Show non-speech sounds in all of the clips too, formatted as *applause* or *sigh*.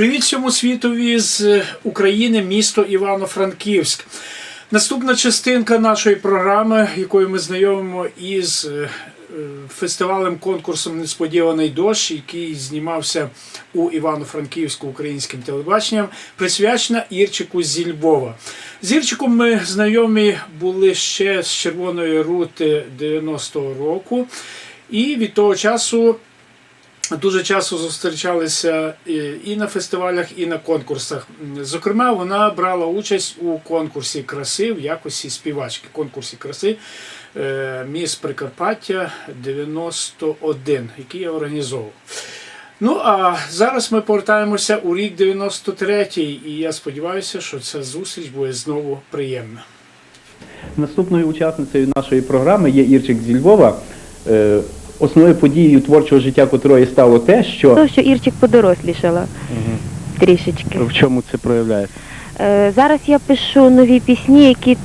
Привіт всьому світові з України, місто Івано-Франківськ. Наступна частинка нашої програми, якою ми знайомимо із е, фестивалем конкурсом Несподіваний дощ, який знімався у Івано-Франківську українським телебаченням, присвячена Ірчику зі Львова. З Ірчиком ми знайомі були ще з Червоної рути 90-го року, і від того часу дуже часто зустрічалися і- і на фестивалях, і на конкурсах. Зокрема, вона брала участь у конкурсі краси в якості співачки. Конкурсі краси е, Міс Прикарпаття 91, який я організовував. Ну а зараз ми повертаємося у рік 93-й, і я сподіваюся, що ця зустріч буде знову приємна. Наступною учасницею нашої програми є Ірчик зі Львова. Основною подією творчого життя котрої стало те, що То, що Ірчик подорослішала трішечки. в чому це проявляється. Е, Зараз я пишу нові пісні, які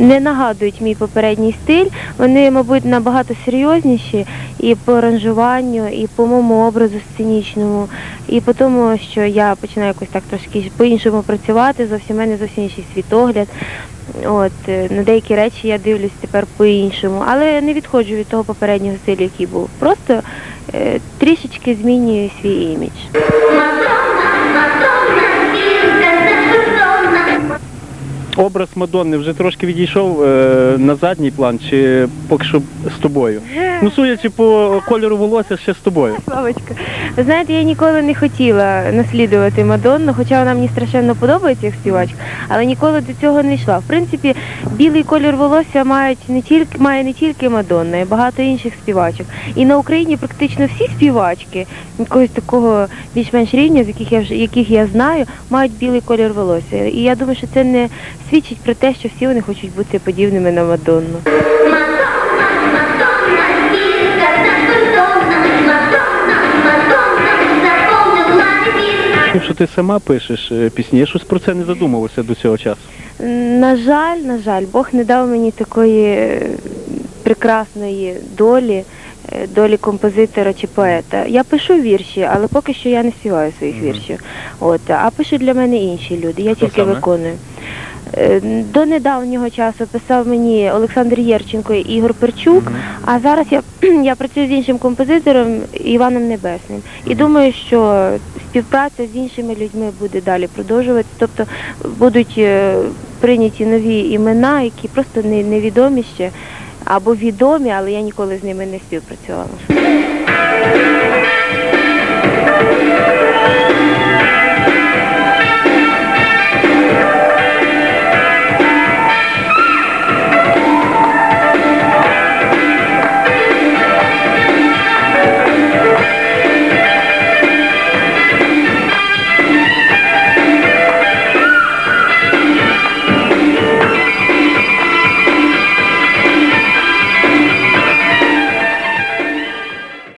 не нагадують мій попередній стиль. Вони, мабуть, набагато серйозніші і по аранжуванню, і по моєму образу сценічному, і по тому, що я починаю якось так трошки по-іншому працювати, зовсім мене зовсім інший світогляд. От е, на деякі речі я дивлюсь тепер по-іншому, але не відходжу від того попереднього стилю, який був. Просто е, трішечки змінюю свій імідж. Образ Мадонни вже трошки відійшов е, на задній план, чи поки що з тобою? Ну, *laughs* судячи по кольору волосся, ще з тобою. Славочка, ви знаєте, я ніколи не хотіла наслідувати Мадонну, хоча вона мені страшенно подобається як співачка, але ніколи до цього не йшла. В принципі, білий колір волосся мають не тільки має не тільки Мадонна, і багато інших співачок. І на Україні практично всі співачки якогось такого більш-менш рівня, з яких я вже яких я знаю, мають білий колір волосся. І я думаю, що це не свідчить про те, що всі вони хочуть бути подібними на Мадонну. Що ти сама пишеш е, пісні, я щось про це не задумувався до цього часу. На жаль, на жаль, Бог не дав мені такої е, прекрасної долі, е, долі композитора чи поета. Я пишу вірші, але поки що я не співаю своїх віршів. От, а пишуть для мене інші люди. Я Хто тільки саме? виконую. Е, до недавнього часу писав мені Олександр Єрченко і Ігор Перчук, mm -hmm. а зараз я *clears throat* я працюю з іншим композитором Іваном Небесним. Mm -hmm. І думаю, що співпраця з іншими людьми буде далі продовжувати. Тобто будуть е, прийняті нові імена, які просто не, невідомі ще або відомі, але я ніколи з ними не співпрацювала.